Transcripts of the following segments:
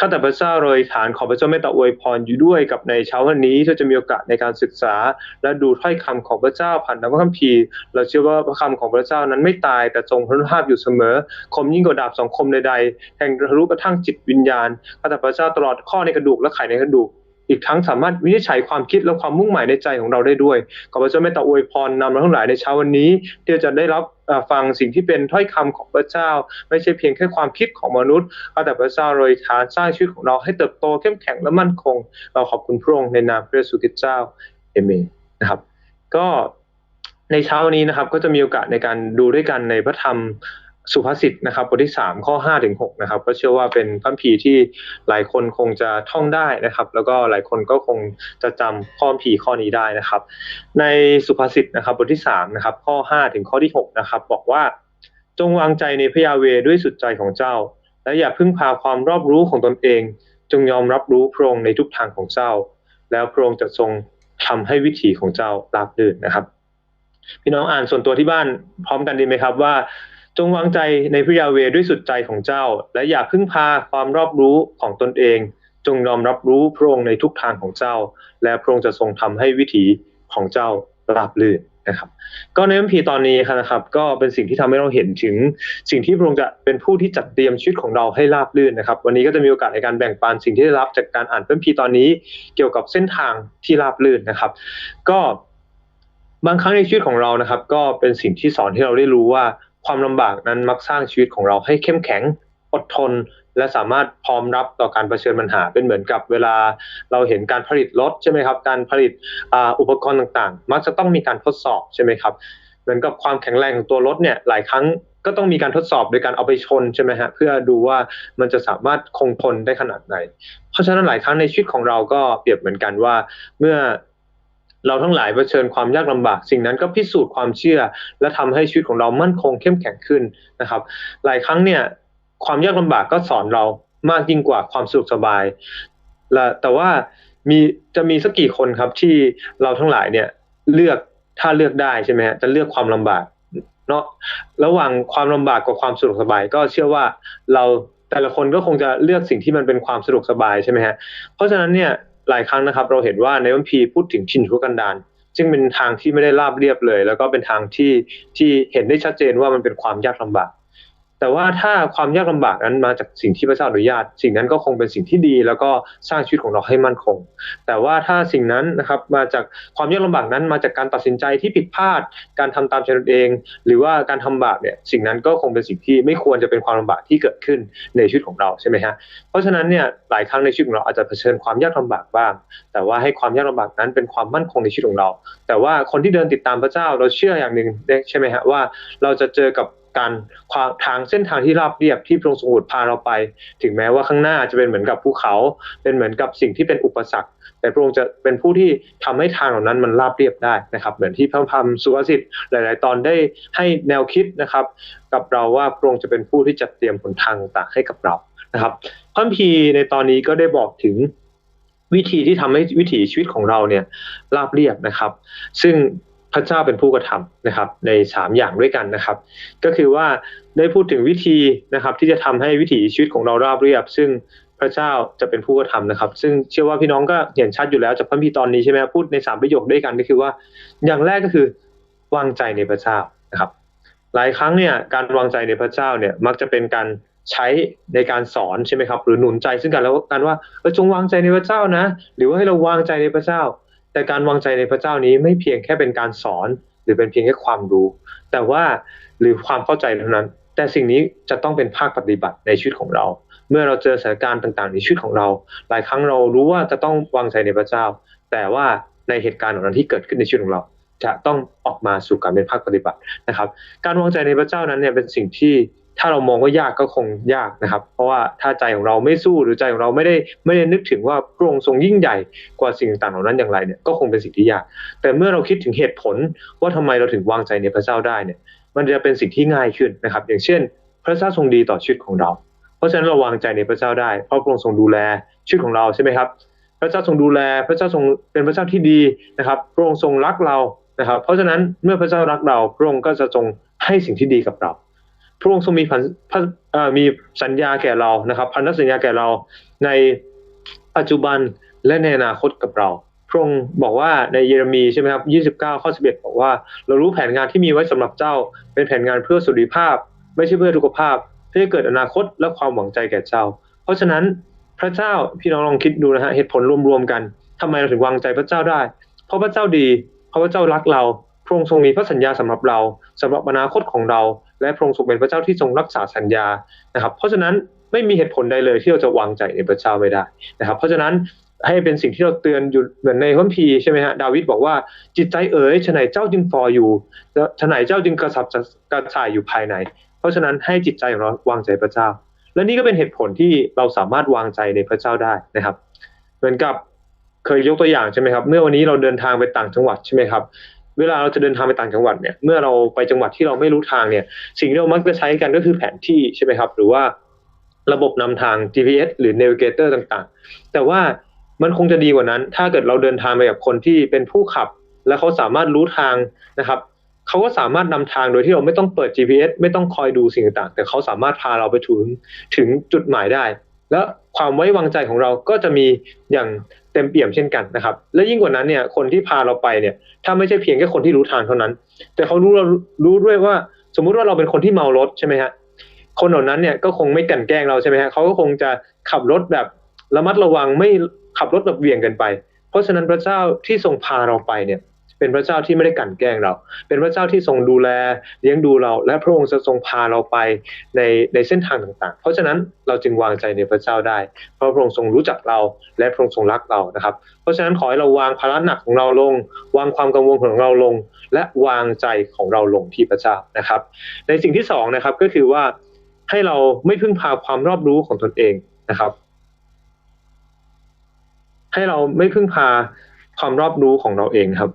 ข้าแต่พระเจ้าเลยฐานขอพระเจ้าเมตตาอวยพรอยู่ด้วยกับในเช้าวันนี้ที่จะมีโอกาสในการศึกษา และดูถ้อยคำของพระเจ้าผ่านพระคัมภีร์เราเชื่อว่าพระคำของพระเจ้านั้นไม่ตายแต่ทรงพระภาพอยู่เสมอ คมยิ่งกว่าดาบสองคมใดๆแห่งทะลุกระทั่งจิตวิญญาณข้าแต่พระเจ้าตลอดข้อในกระดูกและไขในกระดูก อีกทั้งสามารถวินิจฉัยความคิดและความมุ่งหมายในใจของเราได้ด้วย ขอพระเจ้าเมตตาอวยพรนำเราทั้งหลายในเช้าวันนี้ ที่จะได้รับฟังสิ่งที่เป็นถ้อยคำของพระเจ้า ไม่ใช่เพียงแค่ความคิดของมนุษย์แต่พระเจ้าโดยทานสร้างชีวิตของเราให้เติบโตเข้มแข็งและมั่นคง เราขอบคุณพระองค์ในนามพระเยซูคริสต์เจ้าเอเมนนะครับ ก็ในเช้าวันนี้นะครับก็จะมีโอกาสในการดูด้วยกันในพระธรรม สุภาษิตนะครับบทที่ 3 ข้อ5ถึง6นะครับก็เชื่อว่าเป็นพัมพีที่หลายคนคงจะท่องได้นะครับ แล้วก็หลายคนก็คงจะจำข้อพีข้อนี้ได้นะครับ ในสุภาษิตนะครับบทที่3นะครับข้อ5ถึงข้อที่6นะครับบอกว่าจงวางใจในพระยาเวด้วยสุดใจของเจ้า และอย่าพึ่งพาความรอบรู้ของตนเอง จงยอมรับรู้พระองค์ในทุกทางของเจ้า แล้วพระองค์จะทรงทำให้วิถีของเจ้าราบรื่นนะครับ พี่น้องอ่านส่วนตัวที่บ้านพร้อมกันดีไหมครับว่า จงวางใจในพระยาเวด้วยสุดใจของเจ้า และอย่าพึ่งพาความรอบรู้ของตนเอง จงยอมรับรู้พระองค์ในทุกทางของเจ้า และพระองค์จะทรงทำให้วิถีของเจ้าราบรื่นนะครับ ก็ในคัมภีร์ตอนนี้นะครับ ก็เป็นสิ่งที่ทำให้เราเห็นถึง สิ่งที่พระองค์จะเป็นผู้ที่จัดเตรียมชีวิตของเราให้ราบรื่นนะครับ วันนี้ก็จะมีโอกาสในการแบ่งปันสิ่งที่ได้รับจากการอ่านพระคัมภีร์ตอนนี้ เกี่ยวกับเส้นทางที่ราบรื่นนะครับ ก็บางครั้งในชีวิตของเรานะครับ ก็เป็นสิ่งที่สอนให้เราได้รู้ว่า ความลำบากนั้นมักสร้างชีวิตของเราให้เข้มแข็งอดทน และสามารถพร้อมรับต่อการเผชิญปัญหาเป็นเหมือนกับเวลาเราเห็นการผลิตรถใช่ไหมครับ การผลิตอุปกรณ์ต่างๆ มักจะต้องมีการทดสอบใช่ไหมครับ เหมือนกับความแข็งแรงของตัวรถเนี่ยหลายครั้งก็ต้องมีการทดสอบโดยการเอาไปชนใช่ไหมฮะเพื่อดูว่ามันจะสามารถคงทนได้ขนาดไหน เพราะฉะนั้นหลายครั้งในชีวิตของเราก็เปรียบเหมือนกันว่า เมื่อ เราทั้งหลายเผชิญความยากลำบาก สิ่งนั้นก็พิสูจน์ความเชื่อ และทำให้ชีวิตของเรามั่นคงเข้มแข็งขึ้นนะครับ หลายครั้งเนี่ยความยากลำบากก็สอนเรามากยิ่งกว่าความสุขสบายและแต่ว่ามีจะมีสักกี่คนครับที่เราทั้งหลายเนี่ยเลือกถ้าเลือกได้ใช่ไหมฮะจะเลือกความลำบากเนาะระหว่างความลำบากกับความสะดวกสบาย ก็เชื่อว่าเราแต่ละคนก็คงจะเลือกสิ่งที่มันเป็นความสะดวกสบายใช่ไหมฮะเพราะฉะนั้นเนี่ย หลายครั้งนะครับ เราเห็นว่าในวันพีพูดถึงชินทุกันดารซึ่งเป็นทางที่ไม่ได้ราบเรียบเลย แล้วก็เป็นทางที่ที่เห็นได้ชัดเจนว่ามันเป็นความยากลำบาก แต่ว่าถ้าความยากลำบากนั้นมาจากสิ่งที่พระเจ้าอนุญาต สิ่งนั้นก็คงเป็นสิ่งที่ดี แล้วก็สร้างชีวิตของเราให้มั่นคง แต่ว่าถ้าสิ่งนั้นนะครับมาจากความยากลำบากนั้น มาจากการตัดสินใจที่ผิดพลาด การทำตามใจตนเอง หรือว่าการทำบาปเนี่ยสิ่งนั้นก็คงเป็นสิ่งที่ไม่ควรจะเป็นความลำบากที่เกิดขึ้นในชีวิตของเราใช่ไหมฮะเพราะฉะนั้นเนี่ยหลายครั้งในชีวิตของเราอาจจะเผชิญความยากลำบากบ้าง แต่ว่าให้ความยากลำบากนั้นเป็นความมั่นคงในชีวิตของเรา แต่ว่าคนที่เดินติดตามพระเจ้าเราเชื่ออย่างหนึ่งใช่ไหมฮะว่าเราจะเจอกับ การทางเส้นทางที่ราบเรียบที่พระองค์ทรงอุดพาเราไป ถึงแม้ว่าข้างหน้าจะเป็นเหมือนกับภูเขา เป็นเหมือนกับสิ่งที่เป็นอุปสรรค แต่พระองค์จะเป็นผู้ที่ทำให้ทางเหล่านั้นมันราบเรียบได้นะครับ เหมือนที่พระพัมสุภาษิตหลาย ๆ ตอนได้ให้แนวคิดนะครับ กับเราว่าพระองค์จะเป็นผู้ที่จัดเตรียมผลทางต่างให้กับเรานะครับพระพีในตอนนี้ก็ได้บอกถึงวิธีที่ทำให้วิถีชีวิตของเราเนี่ยราบเรียบนะครับ ซึ่ง พระเจ้าเป็นผู้กระทำนะครับ ใน 3 อย่างด้วยกันนะครับ ก็คือว่าได้พูดถึงวิธีนะครับ ที่จะทำให้วิถีชีวิตของเราราบเรียบ ซึ่งพระเจ้าจะเป็นผู้กระทำนะครับ ซึ่งเชื่อว่าพี่น้องก็เห็นชัดอยู่แล้วจากพระพีตอนนี้ใช่ไหมพูดในสามประโยคด้วยกันก็คือว่า อย่างแรกก็คือวางใจในพระเจ้านะครับ หลายครั้งเนี่ยการวางใจในพระเจ้าเนี่ยมักจะเป็นการใช้ในการสอนใช่ไหมครับ หรือหนุนใจซึ่งกันแล้วกันว่าเออจงวางใจในพระเจ้านะ หรือว่าให้เราวางใจในพระเจ้า แต่การวางใจในพระเจ้านี้ไม่เพียงแค่เป็นการสอน หรือเป็นเพียงแค่ความรู้ แต่ว่าหรือความเข้าใจเท่านั้น แต่สิ่งนี้จะต้องเป็นภาคปฏิบัติในชีวิตของเรา เมื่อเราเจอสถานการณ์ต่างๆ ในชีวิตของเรา หลายครั้งเรารู้ว่าจะต้องวางใจในพระเจ้า แต่ว่าในเหตุการณ์เหล่านั้นที่เกิดขึ้นในชีวิตของเรา จะต้องออกมาสู่การเป็นภาคปฏิบัตินะครับ การวางใจในพระเจ้านั้นเนี่ยเป็นสิ่งที่าเรามองว่ายากก็คงยากนะครับ เพราะว่าถ้าใจของเราไม่สู้หรือใจของเราไม่ได้ไม่ได้นึกถึงว่าพระองค์ทรงยิ่งใหญ่กว่าสิ่งต่างๆเหล่านั้นอย่างไรเนี่ยก็คงเป็นสิ่งที่ยาก แต่เมื่อเราคิดถึงเหตุผลว่าทำไมเราถึงวางใจในพระเจ้าได้เนี่ยมันจะเป็นสิ่งที่ง่ายขึ้นนะครับ อย่างเช่น พระเจ้าทรงดีต่อชีวิตของเรา เพราะฉะนั้นเราวางใจในพระเจ้าได้เพราะพระองค์ทรงดูแลชีวิตของเราใช่ไหมครับ พระเจ้าทรงดูแลพระเจ้าทรงเป็นพระเจ้าที่ดีนะครับพระองค์ทรงรักเรานะครับ เพราะฉะนั้นเมื่อพระเจ้ารักเราพระองค์ก็จะทรงให้สิ่งที่ดีกับเรา พระองค์ทรงมีพันพมีสัญญาแก่เรานะครับพันธสัญญาแก่เราในปัจจุบันและในอนาคตกับเราพระองค์บอกว่าในเยเรมีใช่ไหมครับ29 ข้อ 11 บอกว่า เรารู้แผนงานที่มีไว้สำหรับเจ้า เป็นแผนงานเพื่อสุริภาพ ไม่ใช่เพื่อทุกภาพเพื่อเกิดอนาคตและความหวังใจแก่เจ้า เพราะฉะนั้นพระเจ้าพี่น้องลองคิดดูนะฮะเหตุผลรวมๆกันทำไมเราถึงวางใจพระเจ้าได้ เพราะพระเจ้าดี เพราะพระเจ้ารักเราพระองค์ทรงมีพระสัญญาสำหรับเราสำหรับอนาคตของเรา และพระองค์ทรงเป็นพระเจ้าที่ทรงรักษาสัญญานะครับ เพราะฉะนั้นไม่มีเหตุผลใดเลยที่เราจะวางใจในพระเจ้าไม่ได้นะครับ เพราะฉะนั้นให้เป็นสิ่งที่เราเตือนอยู่เหมือนในพระคัมภีใช่ไหมฮะดาวิดบอกว่าจิตใจเอ๋ยฉะไหนเจ้าจึงฟออยู่ฉะไหนเจ้าจึงกระสับกระส่ายอยู่ภายใน เพราะฉะนั้นให้จิตใจของเราวางใจพระเจ้า และนี่ก็เป็นเหตุผลที่เราสามารถวางใจในพระเจ้าได้นะครับ เหมือนกับเคยยกตัวอย่างใช่ไหมครับ เมื่อวันนี้เราเดินทางไปต่างจังหวัดใช่ไหมครับ เวลาเราจะเดินทางไปต่างจังหวัดเนี่ยเมื่อเราไปจังหวัดที่เราไม่รู้ทางเนี่ย สิ่งที่เรามักจะใช้กันก็คือแผนที่ใช่ไหมครับ หรือว่าระบบนำทาง GPS หรือ Navigator ต่างๆ แต่ว่ามันคงจะดีกว่านั้น ถ้าเกิดเราเดินทางไปกับคนที่เป็นผู้ขับ และเขาสามารถรู้ทางนะครับเขาก็สามารถนำทางโดยที่เราไม่ต้องเปิด GPS ไม่ต้องคอยดูสิ่งต่างๆ แต่เขาสามารถพาเราไปถึงถึงจุดหมายได้ และความไว้วางใจของเราก็จะมีอย่างเต็มเปี่ยมเช่นกันนะครับ และยิ่งกว่านั้นเนี่ยคนที่พาเราไปเนี่ยถ้าไม่ใช่เพียงแค่คนที่รู้ทางเท่านั้น แต่เขารู้เรารู้ด้วยว่า สมมุติว่าเราเป็นคนที่เมารถใช่ไหมฮะคนเหล่านั้นเนี่ยก็คงไม่กลั่นแกล้งเราใช่ไหมฮะเขาก็คงจะขับรถแบบระมัดระวังไม่ขับรถแบบเบี่ยงกันไป เพราะฉะนั้นพระเจ้าที่ทรงพาเราไปเนี่ย เป็นพระเจ้าที่ไม่ได้กลั่นแกล้งเรา เป็นพระเจ้าที่ทรงดูแลเลี้ยงดูเรา และพระองค์จะทรงพาเราไปในในเส้นทางต่างๆ เพราะฉะนั้นเราจึงวางใจในพระเจ้าได้ เพราะพระองค์ทรงรู้จักเรา และพระองค์ทรงรักเรานะครับ เพราะฉะนั้นขอให้เราวางภาระหนักของเราลง วางความกังวลของเราลง และวางใจของเราลงที่พระเจ้านะครับ ในสิ่งที่สองนะครับก็คือว่าให้เราไม่พึ่งพาความรอบรู้ของตนเองนะครับ ให้เราไม่พึ่งพาความรอบรู้ของเราเองครับ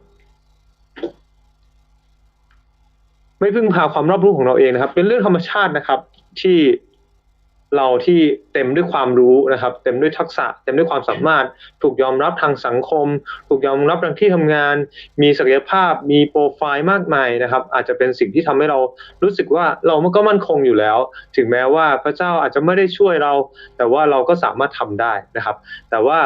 ไม่พึ่งพาความรอบรู้ของเราเองนะครับ เป็นเรื่องธรรมชาตินะครับ ที่เราที่เต็มด้วยความรู้นะครับ เต็มด้วยทักษะ เต็มด้วยความสามารถ ถูกยอมรับทางสังคม ถูกยอมรับทางที่ทำงาน มีศักยภาพ มีโปรไฟล์มากมายนะครับ อาจจะเป็นสิ่งที่ทำให้เรารู้สึกว่าเรามันก็มั่นคงอยู่แล้ว ถึงแม้ว่าพระเจ้าอาจจะไม่ได้ช่วยเรา แต่ว่าเราก็สามารถทำได้นะครับ แต่ว่า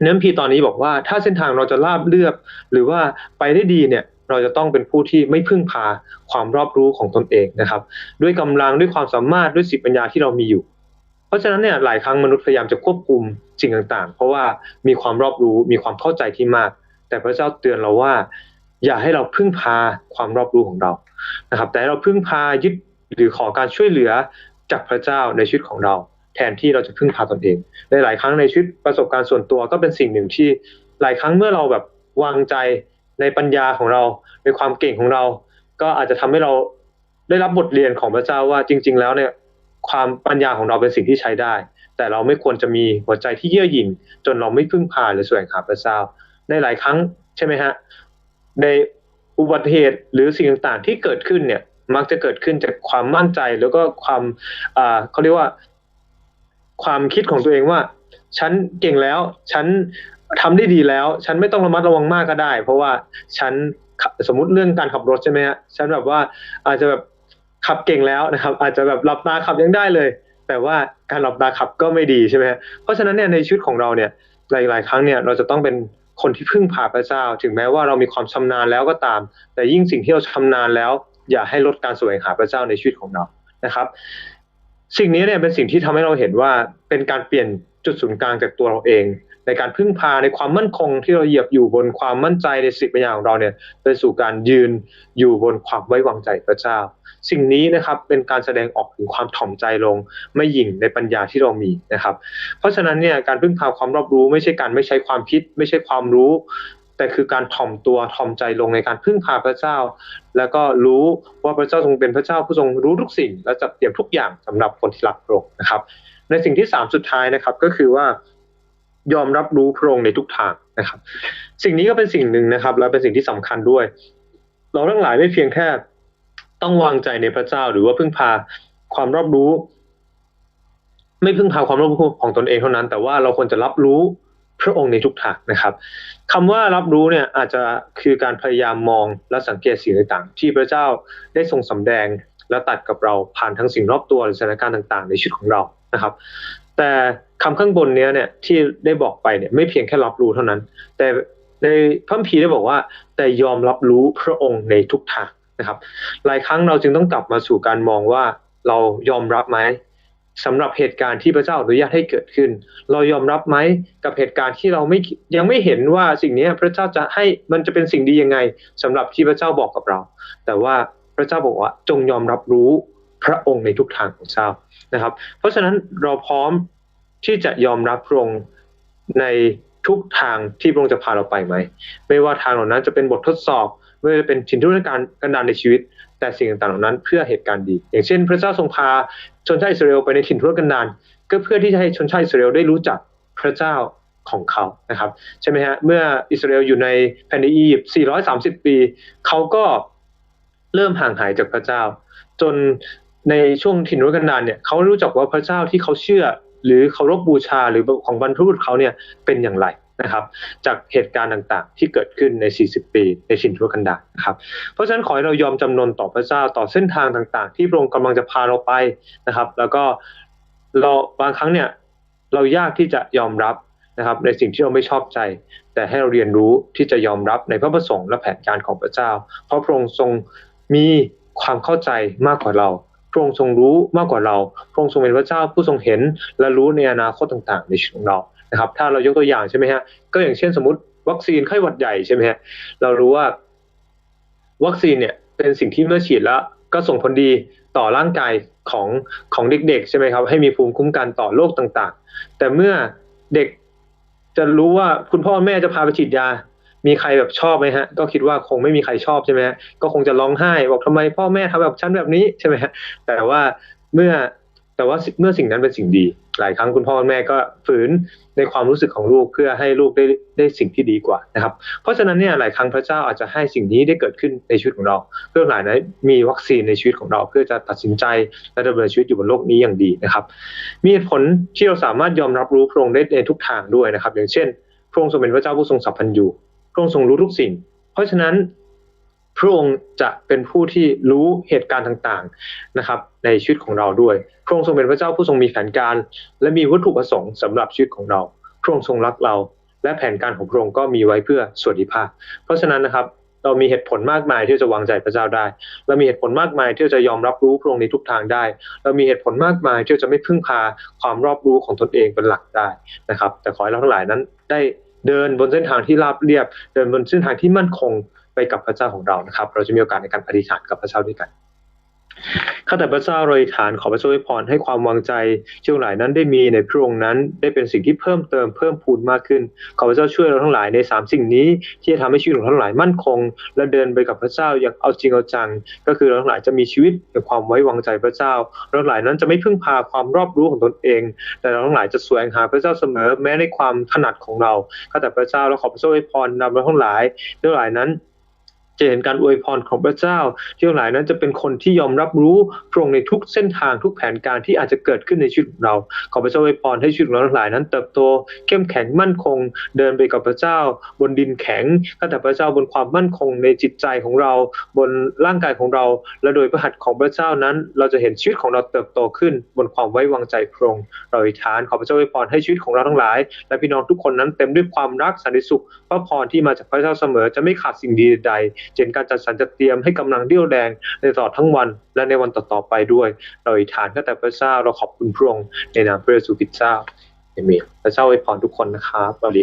เนื้อพีตอนนี้บอกว่าถ้าเส้นทางเราจะราบเลือกหรือว่าไปได้ดีเนี่ย เราจะต้องเป็นผู้ที่ไม่พึ่งพาความรอบรู้ของตนเองนะครับ ด้วยกำลังด้วยความสามารถด้วยสิปัญญาที่เรามีอยู่ เพราะฉะนั้นเนี่ยหลายครั้งมนุษย์พยายามจะควบคุมสิ่งต่างๆ เพราะว่ามีความรอบรู้มีความเข้าใจที่มาก แต่พระเจ้าเตือนเราว่า อย่าให้เราพึ่งพาความรอบรู้ของเรานะครับ แต่เราพึ่งพายึดหรือขอการช่วยเหลือจากพระเจ้าในชีวิตของเรา แทนที่เราจะพึ่งพาตนเองในหลายครั้งในชีวิตประสบการณ์ส่วนตัวก็เป็นสิ่งหนึ่งที่หลายครั้งเมื่อเราแบบวางใจ ในปัญญาของเราในความเก่งของเรา ก็อาจจะทำให้เราได้รับบทเรียนของพระเจ้าว่าจริง ๆ แล้วเนี่ยความปัญญาของเราเป็นสิ่งที่ใช้ได้ แต่เราไม่ควรจะมีหัวใจที่เยื่อหยิ่งจนเราไม่พึ่งพาหรือแสวงหาพระเจ้า ในหลายครั้งใช่ไหมฮะในอุบัติเหตุหรือสิ่งต่างๆที่เกิดขึ้นเนี่ยมักจะเกิดขึ้นจากความมั่นใจแล้วก็ความอ่าเขาเรียกว่า ความคิดของตัวเองว่า ฉันเก่งแล้ว ฉัน ทำได้ดีแล้ว ฉันไม่ต้องระมัดระวังมากก็ได้ เพราะว่าฉันสมมติเรื่องการขับรถใช่ไหมฮะฉันแบบว่าอาจจะแบบขับเก่งแล้วนะครับ อาจจะแบบหลับตาขับยังได้เลย แต่ว่าการหลับตาขับก็ไม่ดีใช่ไหมฮะเพราะฉะนั้นเนี่ยในชีวิตของเราเนี่ยหลาย ๆ ครั้งเนี่ยเราจะต้องเป็นคนที่พึ่งพาพระเจ้า ถึงแม้ว่าเรามีความชำนาญแล้วก็ตาม แต่ยิ่งสิ่งที่เราชำนาญแล้ว อย่าให้ลดการแสวงหาพระเจ้าในชีวิตของเรานะครับ สิ่งนี้เนี่ยเป็นสิ่งที่ทำให้เราเห็นว่าเป็นการเปลี่ยนจุดศูนย์กลางจากตัวเราเอง ในการพึ่งพาในความมั่นคงที่เราเหยียบอยู่บนความมั่นใจในสิทธิปัญญาของเราเนี่ยไปสู่การยืนอยู่บนความไว้วางใจพระเจ้า สิ่งนี้นะครับเป็นการแสดงออกถึงความถ่อมใจลง ไม่หยิ่งในปัญญาที่เรามีนะครับ เพราะฉะนั้นเนี่ยการพึ่งพาความรอบรู้ไม่ใช่การไม่ใช้ความคิด ไม่ใช่ความรู้ แต่คือการถ่อมตัวถ่อมใจลงในการพึ่งพาพระเจ้า แล้วก็รู้ว่าพระเจ้าทรงเป็นพระเจ้าผู้ทรงรู้ทุกสิ่ง และจัดเตรียมทุกอย่างสำหรับคนที่รักพระองค์นะครับ ในสิ่งที่สามสุดท้ายนะครับก็คือว่า ยอมรับรู้พระองค์ในทุกทางนะครับ สิ่งนี้ก็เป็นสิ่งหนึ่งนะครับ และเป็นสิ่งที่สำคัญด้วย เราทั้งหลายไม่เพียงแค่ต้องวางใจในพระเจ้า หรือว่าพึ่งพาความรอบรู้ ไม่พึ่งพาความรอบรู้ของตนเองเท่านั้น แต่ว่าเราควรจะรับรู้พระองค์ในทุกทางนะครับคำว่ารับรู้เนี่ยอาจจะคือการพยายามมองและสังเกตสิ่งต่างๆ ที่พระเจ้าได้ทรงสำแดงและตัดกับเราผ่านทั้งสิ่งรอบตัวหรือสถานการณ์ต่าง ๆ ในชีวิตของเรานะครับ แต่ คำข้างบนเนี้ยเนี่ยที่ได้บอกไปเนี่ยไม่เพียงแค่รับรู้เท่านั้น แต่ในพระคัมภีได้บอกว่า แต่ยอมรับรู้พระองค์ในทุกทางนะครับ หลายครั้งเราจึงต้องกลับมาสู่การมองว่าเรายอมรับไหมสำหรับเหตุการณ์ที่พระเจ้าอนุญาตให้เกิดขึ้น เรายอมรับไหมกับเหตุการณ์ที่เราไม่ยังไม่เห็นว่าสิ่งนี้พระเจ้าจะให้มันจะเป็นสิ่งดียังไงสำหรับที่พระเจ้าบอกกับเรา แต่ว่าพระเจ้าบอกว่าจงยอมรับรู้พระองค์ในทุกทางของเจ้านะครับ เพราะฉะนั้นเราพร้อม ที่จะยอมรับพระองค์ในทุกทางที่พระองค์จะพาเราไปไหม ไม่ว่าทางเหล่านั้นจะเป็นบททดสอบ ไม่ว่าจะเป็นถิ่นทุรการกันดารในชีวิต แต่สิ่งต่างๆเหล่านั้นเพื่อเหตุการณ์ดี อย่างเช่น พระเจ้าทรงพาชนชาติอิสราเอลไปในถิ่นทุรกันดารก็เพื่อที่จะให้ชนชาติอิสราเอลได้รู้จักพระเจ้าของเขานะครับใช่ไหมฮะเมื่ออิสราเอลอยู่ในแผ่นดินอียิปต์ 430 ปี เขาก็เริ่มห่างหายจากพระเจ้า จนในช่วงถิ่นทุรกันดารเนี่ยเขารู้จักว่าพระเจ้าที่เขาเชื่อ หรือเคารพบูชาหรือของบรรพบุรุษเขาเนี่ยเป็นอย่างไรนะครับ จากเหตุการณ์ต่างๆ ที่เกิดขึ้นใน 40 ปีในถิ่นทุรกันดารนะครับ เพราะฉะนั้นขอให้เรายอมจำนนต่อพระเจ้าต่อเส้นทางต่าง ๆ ที่พระองค์กำลังจะพาเราไปนะครับ แล้วก็เราบางครั้งเนี่ยเรายากที่จะยอมรับนะครับ ในสิ่งที่เราไม่ชอบใจ แต่ให้เราเรียนรู้ที่จะยอมรับในพระประสงค์และแผนการของพระเจ้า เพราะพระองค์ทรงมีความเข้าใจมากกว่าเรา พระองค์ทรงรู้มากกว่าเรา พระองค์ทรงเป็นพระเจ้าผู้ทรงเห็นและรู้ในอนาคตต่างๆ ในชีวิตของเรานะครับ ถ้าเรายกตัวอย่างใช่ไหมฮะ ก็อย่างเช่นสมมติวัคซีนไข้หวัดใหญ่ใช่ไหมฮะ เรารู้ว่า วัคซีนเนี่ยเป็นสิ่งที่เมื่อฉีดแล้ว ก็ส่งผลดีต่อร่างกายของของเด็กๆใช่ไหมครับ ให้มีภูมิคุ้มกันต่อโรคต่างๆ แต่เมื่อเด็กจะรู้ว่าคุณพ่อแม่จะพาไปฉีดยา มีใครแบบชอบไหมฮะ ก็คิดว่าคงไม่มีใครชอบใช่ไหมฮะก็คงจะร้องไห้ บอกทำไมพ่อแม่ทำแบบฉันแบบนี้ใช่ไหมฮะแต่ว่าเมื่อแต่ว่าเมื่อสิ่งนั้นเป็นสิ่งดี หลายครั้งคุณพ่อแม่ก็ฝืนในความรู้สึกของลูกเพื่อให้ลูกได้ได้สิ่งที่ดีกว่านะครับ เพราะฉะนั้นเนี่ยหลายครั้งพระเจ้าอาจจะให้สิ่งนี้ได้เกิดขึ้นในชีวิตของเรา เพื่อหลายนั้นมีวัคซีนในชีวิตของเรา เพื่อจะตัดสินใจและดำเนินชีวิตอยู่บนโลกนี้อย่างดีนะครับ มีผลที่เราสามารถยอมรับรู้พระองค์ได้ในทุกทางด้วยนะครับ อย่างเช่น พระองค์ทรงเป็นพระเจ้าผู้ทรงสัพพัญญู พระองค์ทรงรู้ทุกสิ่ง เพราะฉะนั้นพระองค์จะเป็นผู้ที่รู้เหตุการณ์ต่างๆนะครับ ในชีวิตของเราด้วย พระองค์ทรงเป็นพระเจ้าผู้ทรงมีแผนการ และมีวัตถุประสงค์สำหรับชีวิตของเรา พระองค์ทรงรักเรา และแผนการของพระองค์ก็มีไว้เพื่อสวัสดิภาพ เพราะฉะนั้นนะครับเรามีเหตุผลมากมายที่จะวางใจพระเจ้าได้ เรามีเหตุผลมากมายที่จะยอมรับรู้พระองค์ในทุกทางได้ เรามีเหตุผลมากมายที่จะไม่พึ่งพาความรอบรู้ของตนเองเป็นหลักได้นะครับ แต่ขอให้เราทั้งหลายนั้นได้ เดินบนเส้นทางที่ราบเรียบ เดินบนเส้นทางที่มั่นคงไปกับพระเจ้าของเรานะครับ เราจะมีโอกาสในการอธิษฐานกับพระเจ้าด้วยกัน ข้าแต่พระเจ้าเราอธิษฐานขอพระเจ้าอวยพรให้ความวางใจที่ทั้งหลายนั้นได้มีในพระองค์นั้น ได้เป็นสิ่งที่เพิ่มเติมเพิ่มพูนมากขึ้น ขอพระเจ้าช่วยเราทั้งหลายในสามสิ่งนี้ที่จะทำให้ชีวิตของเราทั้งหลายมั่นคง และเดินไปกับพระเจ้าอย่างเอาจริงเอาจัง ก็คือเราทั้งหลายจะมีชีวิตในความไว้วางใจพระเจ้าเราทั้งหลายนั้นจะไม่พึ่งพาความรอบรู้ของตนเอง แต่เราทั้งหลายจะแสวงหาพระเจ้าเสมอแม้ในความถนัดของเราข้าแต่พระเจ้าเราขอพระเจ้าอวยพรนำเราทั้งหลายทั้งหลายนั้น จะเห็นการอวยพรของพระเจ้า ที่ทหลายนั้นจะเป็นคนที่ยอมรับรู้พระองค์ในทุกเส้นทางทุกแผนการที่อาจจะเกิดขึ้นในชีวิตของเรา ขอพระเจ้าอวยพรให้ชีวิตของเราทั้งหลายนั้นเติบโตเข้มแข็งมั่นคง เดินไปกับพระเจ้า บนดินแข็งข้าแต่พระเจ้าบนความมั่นคงในจิตใจของเรา บนร่างกายของเรา และโดยพระหัตถ์ของพระเจ้านั้น เราจะเห็นชีวิตของเราเติบโตขึ้น บนความไว้วางใจพระองค์เราอธิษฐาน ขอพระเจ้าอวยพรให้ชีวิตของเราทั้งหลาย และพี่น้องทุกคนนั้นเต็มด้วยความรักสันติสุขพระพรที่มาจากพระเจ้าเสมอจะไม่ขาดสิ่งดีใดเช่นการจัดสรรจัดเตรียมให้กำลังเรี่ยวแรงในตลอดทั้งวัน และในวันต่อๆไปด้วย เราอิฐานก็แต่พระเจ้าเราขอบคุณพระองค์ในนามพระเยซูคริสต์เจ้าเอเมนพระเจ้าอวยพรทุกคนนะครับสวัสดี